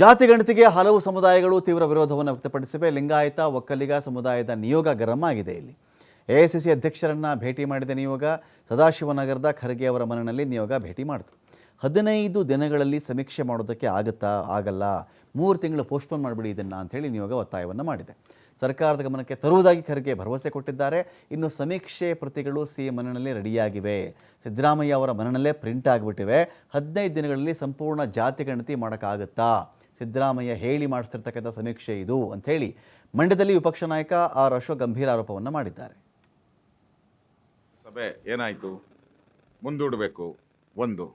ಜಾತಿ ಗಣತಿಗೆ ಹಲವು ಸಮುದಾಯಗಳು ತೀವ್ರ ವಿರೋಧವನ್ನು ವ್ಯಕ್ತಪಡಿಸಿವೆ. ಲಿಂಗಾಯತ, ಒಕ್ಕಲಿಗ ಸಮುದಾಯದ ನಿಯೋಗ ಗರಂ ಆಗಿದೆ ಇಲ್ಲಿ. ಎಐಸಿಸಿ ಅಧ್ಯಕ್ಷರನ್ನ ಭೇಟಿ ಮಾಡಿದ ನಿಯೋಗ ಸದಾಶಿವನಗರದ ಖರ್ಗೆ ಅವರ ಮನೆಯಲ್ಲಿ ನಿಯೋಗ ಭೇಟಿ ಮಾಡಿತು. ಹದಿನೈದು ದಿನಗಳಲ್ಲಿ ಸಮೀಕ್ಷೆ ಮಾಡೋದಕ್ಕೆ ಆಗುತ್ತಾ, ಆಗಲ್ಲ, ಮೂರು ತಿಂಗಳು ಪೋಸ್ಟ್ಪೋನ್ ಮಾಡಿಬಿಡಿ ಇದನ್ನು ಅಂಥೇಳಿ ನಿಯೋಗ ಒತ್ತಾಯವನ್ನು ಮಾಡಿದೆ. ಸರ್ಕಾರದ ಗಮನಕ್ಕೆ ತರುವುದಾಗಿ ಖರ್ಗೆ ಭರವಸೆ ಕೊಟ್ಟಿದ್ದಾರೆ. ಇನ್ನು ಸಮೀಕ್ಷೆ ಪ್ರತಿಗಳು ಸಿ ಮನೆಯಲ್ಲೇ ರೆಡಿಯಾಗಿವೆ. ಸಿದ್ದರಾಮಯ್ಯ ಅವರ ಮನನಲ್ಲೇ ಪ್ರಿಂಟ್ ಆಗಿಬಿಟ್ಟಿವೆ. ಹದಿನೈದು ದಿನಗಳಲ್ಲಿ ಸಂಪೂರ್ಣ ಜಾತಿ ಗಣತಿ ಮಾಡೋಕ್ಕಾಗುತ್ತಾ? ಸಿದ್ದರಾಮಯ್ಯ ಹೇಳಿ ಮಾಡಿಸ್ತಿರ್ತಕ್ಕಂಥ ಸಮೀಕ್ಷೆ ಇದು ಅಂಥೇಳಿ ಮಂಡ್ಯದಲ್ಲಿ ವಿಪಕ್ಷ ನಾಯಕ ಆರ್ ಅಶೋಕ್ ಗಂಭೀರ ಆರೋಪವನ್ನು ಮಾಡಿದ್ದಾರೆ. ಸಭೆ ಏನಾಯಿತು? ಮುಂದೂಡಬೇಕು. ಒಂದು.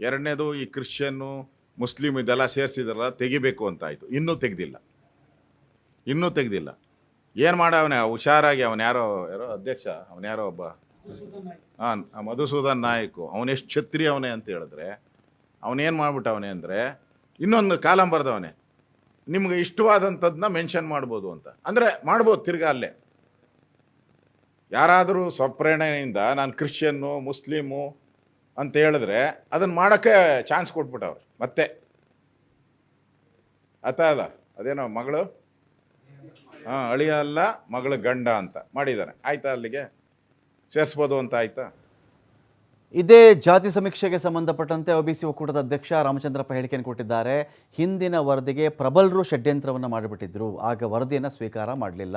ಎರಡನೇದು ಈ ಕ್ರಿಶ್ಚಿಯನ್ನು ಮುಸ್ಲಿಂ ಇದೆಲ್ಲ ಸೇರಿಸಿದ್ರಲ್ಲ, ತೆಗಿಬೇಕು ಅಂತ ಆಯಿತು. ಇನ್ನೂ ತೆಗೆದಿಲ್ಲ. ಇನ್ನೂ ತೆಗ್ದಿಲ್ಲ. ಏನು ಅವನೇ? ಹುಷಾರಾಗಿ ಅವನ ಯಾರೋ ಯಾರೋ ಅಧ್ಯಕ್ಷ, ಅವನು ಯಾರೋ ಒಬ್ಬ? ಹಾಂ ಮಧುಸೂದನ್ ನಾಯಕು. ಅವನೆಷ್ಟು ಛತ್ರಿ ಅವನೇ ಅಂತ ಹೇಳಿದ್ರೆ ಅವನೇನು ಮಾಡ್ಬಿಟ್ಟವನೆ ಅಂದ್ರೆ, ಇನ್ನೊಂದು ಕಾಲಂ ಬರ್ದವನೇ. ನಿಮ್ಗೆ ಇಷ್ಟವಾದಂಥದ್ದನ್ನ ಮೆನ್ಷನ್ ಮಾಡ್ಬೋದು ಅಂತ. ಅಂದರೆ ಮಾಡ್ಬೋದು ತಿರ್ಗಾ ಅಲ್ಲೇ. ಯಾರಾದರೂ ಸ್ವಪ್ರೇರಣೆಯಿಂದ ನಾನು ಕ್ರಿಶ್ಚಿಯನ್ನು, ಮುಸ್ಲಿಮು ಅಂತ ಹೇಳಿದ್ರೆ ಅದನ್ನು ಮಾಡೋಕ್ಕೆ ಚಾನ್ಸ್ ಕೊಟ್ಬಿಟ್ಟವ್ರೆ. ಮತ್ತೆ. ಅತ ಅದ ಅದೇನೋ ಮಗಳು? ಹಾಂ ಅಳಿಯ ಅಲ್ಲ ಮಗಳ ಗಂಡ ಅಂತ ಮಾಡಿದ್ದಾರೆ. ಆಯ್ತಾ ಅಲ್ಲಿಗೆ? ಸೇರಿಸ್ಬೋದು ಅಂತ ಆಯ್ತಾ? ಇದೇ ಜಾತಿ ಸಮೀಕ್ಷೆಗೆ ಸಂಬಂಧಪಟ್ಟಂತೆ ಒಬಿಸಿ ಒಕ್ಕೂಟದ ಅಧ್ಯಕ್ಷ ರಾಮಚಂದ್ರಪ್ಪ ಹೇಳಿಕೆಯನ್ನು ಕೊಟ್ಟಿದ್ದಾರೆ. ಹಿಂದಿನ ವರದಿಗೆ ಪ್ರಬಲರು ಷಡ್ಯಂತ್ರವನ್ನು ಮಾಡಿಬಿಟ್ಟಿದ್ರು. ಆಗ ವರದಿಯನ್ನು ಸ್ವೀಕಾರ ಮಾಡಲಿಲ್ಲ.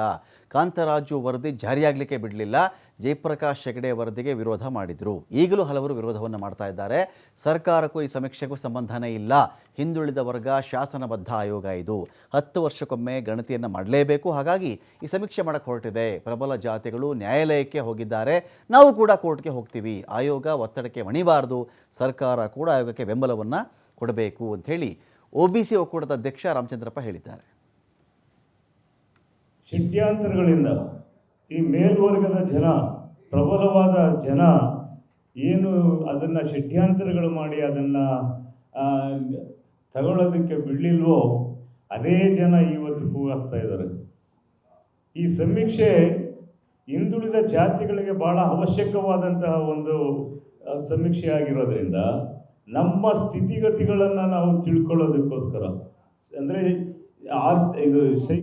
ಕಾಂತರಾಜು ವರದಿ ಜಾರಿಯಾಗಲಿಕ್ಕೆ ಬಿಡಲಿಲ್ಲ. ಜಯಪ್ರಕಾಶ್ ಹೆಗಡೆ ವರದಿಗೆ ವಿರೋಧ ಮಾಡಿದ್ರು. ಈಗಲೂ ಹಲವರು ವಿರೋಧವನ್ನು ಮಾಡ್ತಾ ಇದ್ದಾರೆ. ಸರ್ಕಾರಕ್ಕೂ ಈ ಸಮೀಕ್ಷೆಗೂ ಸಂಬಂಧನೇ ಇಲ್ಲ. ಹಿಂದುಳಿದ ವರ್ಗ ಶಾಸನಬದ್ಧ ಆಯೋಗ ಇದು. ಹತ್ತು ವರ್ಷಕ್ಕೊಮ್ಮೆ ಗಣತಿಯನ್ನು ಮಾಡಲೇಬೇಕು. ಹಾಗಾಗಿ ಈ ಸಮೀಕ್ಷೆ ಮಾಡಕ್ಕೆ ಹೊರಟಿದೆ. ಪ್ರಬಲ ಜಾತಿಗಳು ನ್ಯಾಯಾಲಯಕ್ಕೆ ಹೋಗಿದ್ದಾರೆ. ನಾವು ಕೂಡ ಕೋರ್ಟ್ಗೆ ಹೋಗ್ತೀವಿ. ಆಯೋಗ ಒತ್ತಡಕ್ಕೆ ಮಣಿಬಾರದು. ಸರ್ಕಾರ ಕೂಡ ಆಯೋಗಕ್ಕೆ ಬೆಂಬಲವನ್ನು ಕೊಡಬೇಕು ಅಂಥೇಳಿ ಒ ಬಿ ಸಿ ಒಕ್ಕೂಟದ ಅಧ್ಯಕ್ಷ ರಾಮಚಂದ್ರಪ್ಪ ಹೇಳಿದ್ದಾರೆ. ಷಡ್ಯಂತರಗಳಿಂದ ಈ ಮೇಲ್ವರ್ಗದ ಜನ, ಪ್ರಬಲವಾದ ಜನ ಏನು ಅದನ್ನು ಷಡ್ಯಂತರಗಳು ಮಾಡಿ ಅದನ್ನು ತಗೊಳ್ಳೋದಕ್ಕೆ ಬಿಡಲಿಲ್ವೋ ಅದೇ ಜನ ಇವತ್ತು ಕೂಗಾಗ್ತಾ ಇದ್ದಾರೆ. ಈ ಸಮೀಕ್ಷೆ ಹಿಂದುಳಿದ ಜಾತಿಗಳಿಗೆ ಬಹಳ ಅವಶ್ಯಕವಾದಂತಹ ಒಂದು ಸಮೀಕ್ಷೆ ಆಗಿರೋದ್ರಿಂದ ನಮ್ಮ ಸ್ಥಿತಿಗತಿಗಳನ್ನು ನಾವು ತಿಳ್ಕೊಳ್ಳೋದಕ್ಕೋಸ್ಕರ. ಅಂದರೆ ಆರ್ ಇದು ಶೈ